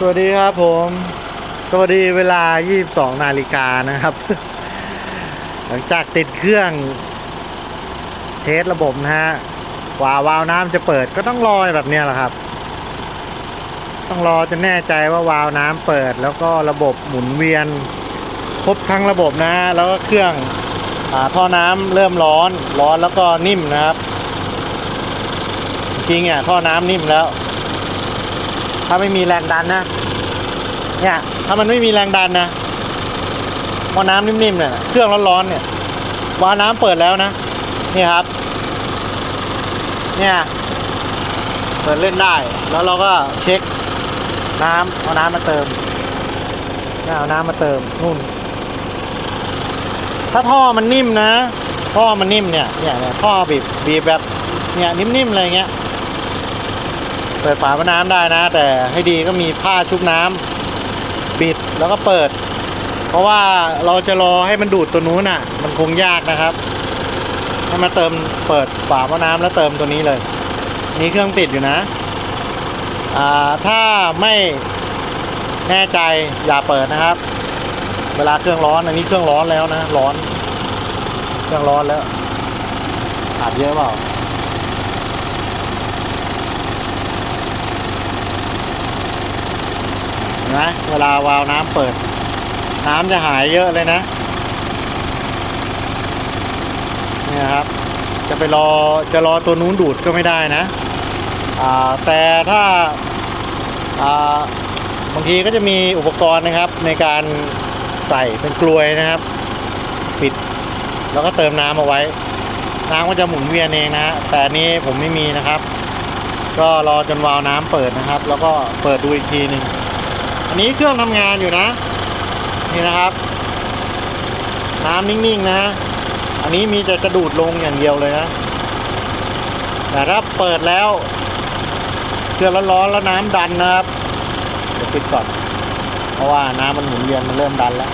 สวัสดีครับผม สวัสดีเวลา 22 นาฬิกานะครับ หลังจากติดเครื่อง เทสระบบนะฮะกว่าวาล์วน้ำจะเปิดก็ต้องรอแบบนี้แหละครับ ต้องรอจะแน่ใจว่าวาล์วน้ำเปิด แล้วก็ระบบหมุนเวียน ครบทั้งระบบนะฮะแล้วก็เครื่องอท่อน้ำเริ่มร้อนร้อนแล้วก็นิ่มนะครับ จริงๆอะท่อน้ำนิ่มแล้ว ถ้าไม่มีแรงดันนะ เนี่ย ถ้ามันไม่มีแรงดันนะพอน้ำนิ่มๆเนี่ย เครื่องร้อนๆเนี่ยวาล์วน้ำเปิดแล้วนะ นี่ครับ เนี่ย เปิดเล่นได้ แล้วเราก็เช็คน้ำเอาน้ำมาเติมเนี่ยเอาน้ำมาเติมนู่น ถ้าท่อมันนิ่มนะ ท่อมันนิ่มเนี่ย เนี่ยเนี่ยท่อบีบบีบแบบ เนี่ยนิ่มๆอะไรเงี้ย เปิดฝาน้ำได้นะ แต่ให้ดีก็มีผ้าชุบน้ำบิดแล้วก็เปิด เพราะว่าเราจะรอให้มันดูดตัวนู้นอะ มันคงยากนะครับ ให้มาเติมเปิดฝาน้ำแล้วเติมตัวนี้เลยนี่เครื่องติดอยู่นะอ่าถ้าไม่แน่ใจอย่าเปิดนะครับ เวลาเครื่องร้อนอันนี้เครื่องร้อนแล้วนะ ร้อน เครื่องร้อนแล้วขาดเยอะเปล่า เห็ นไหมเวลาวาล์วน้ำเปิด น้ำจะหายเยอะเลยนะนี่ครับ จะไปรอจะรอตัวนู้นดูดก็ไม่ได้นะแต่ถ้าบางทีก็จะมีอุปกรณ์นะครับในการใส่เป็นกลวยนะครับ ปิดแล้วก็เติมน้ำเอาไว้ น้ำก็จะหมุนเวียนเองนะฮะแต่นนี้ผมไม่มีนะครับ ก็รอจนวาล์วน้ำเปิดนะครับ แล้วก็เปิดดูอีกทีหนึ่ง อันนี้เครื่องทำงานอยู่นะ นี่นะครับ น้ำนิ่งๆนะ อันนี้มีแต่กระดูดลงอย่างเดียวเลยนะ แต่ถ้าเปิดแล้วเครื่องร้อนๆแล้วน้ำดันนะครับ เดี๋ยวปิดก่อน เพราะว่าน้ำมันหมุนเวียนมันเริ่มดันแล้ว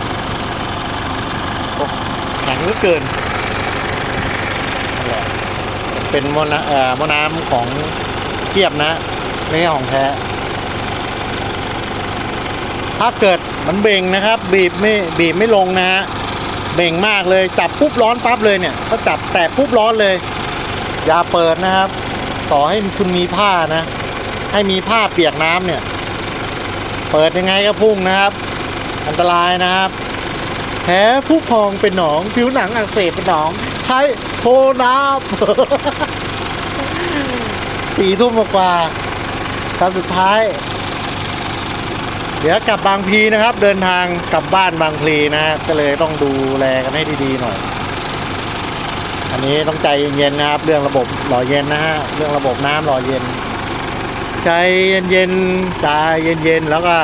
โอ้แข็งเหลือเกินเป็นมอน้ำเอ่อมอน้ำของเทียบนะ ไม่ใช่ของแท้ ถ้าเกิดมันเบ่งนะครับ บีบไม่บีบไม่ลงนะฮะเบ่งมากเลยจับปุ๊บร้อนปั๊บเลยเนี่ยก็จับแตะปุ๊บร้อนเลย อย่าเปิดนะครับ ต่อให้คุณมีผ้านะ ให้มีผ้าเปียกน้ำเนี่ย เปิดยังไงก็พุ่งนะครับ อันตรายนะครับแผลผู้พองเป็นหนอง ผิวหนังอักเสบเป็นหนองใช้โทน้ำสี่ทุ่มกว่าๆตอนสุดท้าย เดี๋ยวกลับบางพลีนะครับ เดินทางกลับบ้านบางพลีนะก็เลยต้องดูแลกันให้ดีๆหน่อย อันนี้ต้องใจเย็นๆนะครับ เรื่องระบบหล่อเย็นนะฮะเรื่องระบบน้ำหล่อเย็น ใจเย็นๆใจเย็นๆแล้วก็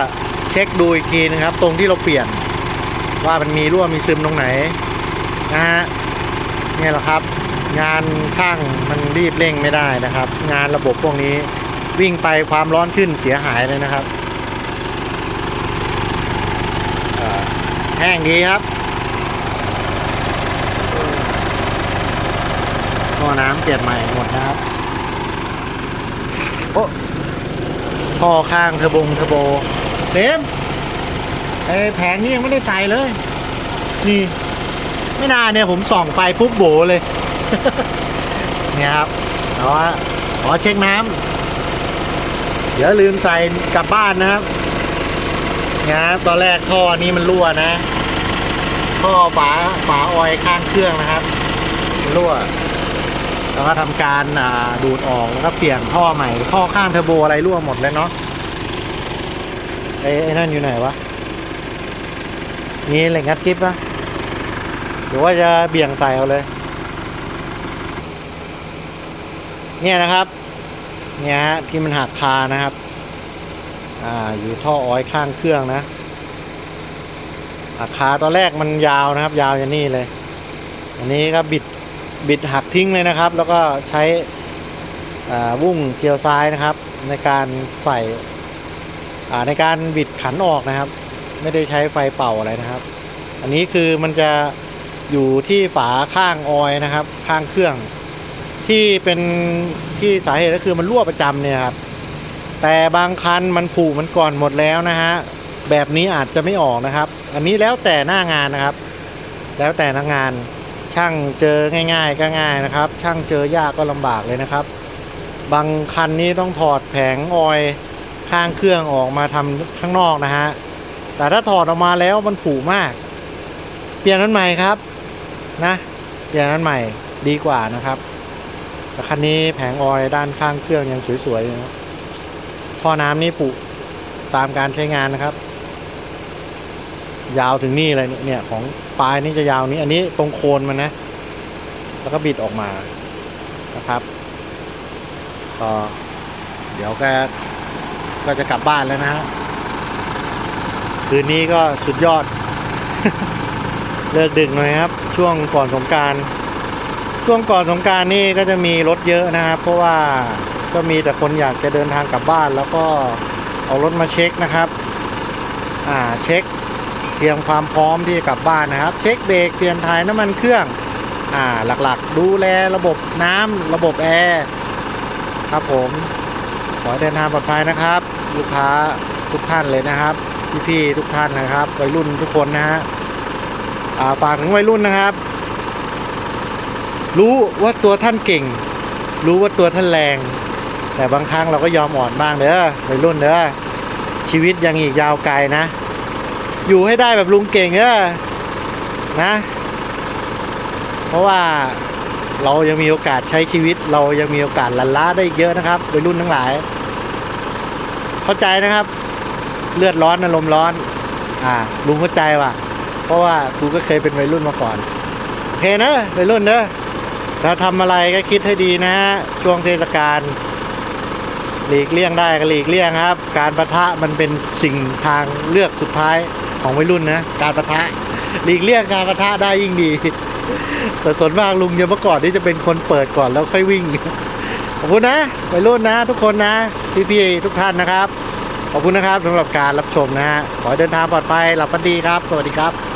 เช็คดูอีกทีนะครับ ตรงที่เราเปลี่ยน ว่ามันมีรั่วมีซึมตรงไหนนะฮะเนี่ยแหละครับงานช่างมันรีบเร่งไม่ได้นะครับ งานระบบพวกนี้วิ่งไปความร้อนขึ้นเสียหายเลยนะครับ เอ่อ แห้งดีครับท่อน้ำเปลี่ยนใหม่หมดนะครับ โอ้ท่อข้างเทอร์โบงเทอร์โบเต็มไอแผงนี้ยังไม่ได้ใส่เลย นี่ ไม่นานเนี่ยผมส่องไฟปุ๊บโบเลย เนี่ยครับเอาว่าขอเช็คน้ำเดี๋ยวลืมใส่กลับบ้านนะครับนะตอนแรกท่อนี้มันรั่วนะ ท่อฝาฝาออยข้างเครื่องนะครับรั่วแล้วก็ทำการดูดออกแล้วก็เปลี่ยนท่อใหม่ท่อข้างเทอร์โบอะไรรั่วหมดเลยเนาะไอ้ไอ้นั่นอยู่ไหนวะมีเหล็กงัดกิ๊บปะหรือว่าจะเบี่ยงใส่เอาเลย เนี่ยนะครับ เนี่ยฮะที่มันหักคานะครับ อ่าอยู่ท่อออยข้างเครื่องนะ อาคาตอนแรกมันยาวนะครับ ยาวอย่างนี้เลย อันนี้ก็บิดบิดหักทิ้งเลยนะครับ แล้วก็ใช้วุ้งเกลียวซ้ายนะครับ ในการใส่ในการบิดขันออกนะครับ ไม่ได้ใช้ไฟเป่าอะไรนะครับ อันนี้คือมันจะอยู่ที่ฝาข้างออยนะครับ ข้างเครื่อง ที่เป็นที่สาเหตุก็คือมันรั่วประจำเนี่ยครับแต่บางคันมันผุมันก่อนหมดแล้วนะฮะ แบบนี้อาจจะไม่ออกนะครับ อันนี้แล้วแต่หน้างานนะครับ แล้วแต่หน้างานช่างเจอง่าย ๆ ก็ง่ายนะครับ ช่างเจอยากก็ลำบากเลยนะครับ บางคันนี้ต้องถอดแผงออยข้างเครื่องออกมาทำข้างนอกนะฮะแต่ถ้าถอดออกมาแล้วมันผุมาก เปลี่ยนนั้นใหม่ครับนะเปลี่ยนนั้นใหม่ดีกว่านะครับแต่คันนี้แผงออยด้านข้างเครื่องยังสวยๆอยู่นะท่อน้ำนี่ผุตามการใช้งานนะครับ ยาวถึงนี่เลยเนี่ยเนี่ยของปลายนี่จะยาวนี้ อันนี้ตรงโคนมันนะ แล้วก็บิดออกมานะครับก็เดี๋ยวแกก็จะกลับบ้านแล้วนะฮะคืนนี้ก็สุดยอด เลิกดึกหน่อยครับ ช่วงก่อนสงการช่วงก่อนสงการนี่ก็จะมีรถเยอะนะครับ เพราะว่าก็มีแต่คนอยากจะเดินทางกลับบ้าน แล้วก็เอารถมาเช็คนะครับ อ่าเช็ค เตรียมความพร้อมที่กลับบ้านนะครับ เช็คเบรกเปลี่ยนถ่ายน้ำมันเครื่องอ่าหลักๆ ดูแลระบบน้ำระบบแอร์ครับผมขอเดินทางปลอดภัยนะครับ ลูกค้าทุกท่านเลยนะครับพี่ๆทุกท่านนะครับวัยรุ่นทุกคนนะฮะอ่าฝากถึงวัยรุ่นนะครับ รู้ว่าตัวท่านเก่ง รู้ว่าตัวท่านแรง แต่บางครั้งเราก็ยอมอ่อนบ้างเด้อวัยรุ่นเด้อชีวิตยังอีกยาวไกลนะ อยู่ให้ได้แบบลุงเก่งเด้อนะ เพราะว่าเรายังมีโอกาสใช้ชีวิต เรายังมีโอกาสลันล้าได้เยอะนะครับวัยรุ่นทั้งหลาย เข้าใจนะครับ เลือดร้อนอารมณ์ร้อน อ่า ลุงเข้าใจว่ะ เพราะว่ากูก็เคยเป็นวัยรุ่นมาก่อนโอเคนะวัยรุ่นเนอะถ้าทำอะไรก็คิดให้ดีนะฮะช่วงเทศกาลหลีกเลี่ยงได้ก็หลีกเลี่ยงครับ การประทะมันเป็นสิ่งทางเลือกสุดท้าย ของวัยรุ่นนะ การประทะหลีกเลี่ยงการประทะได้ยิ่งดี แต่ส่วนมากลุงยังเมื่อก่อนที่จะเป็นคนเปิดก่อนแล้วค่อยวิ่ง ขอบคุณนะวัยรุ่นนะ ทุกคนนะพี่ๆทุกท่านนะครับ ขอบคุณนะครับสำหรับการรับชมนะฮะขอเดินทางปลอดภัยหลับฝันดีครับ สวัสดีครับ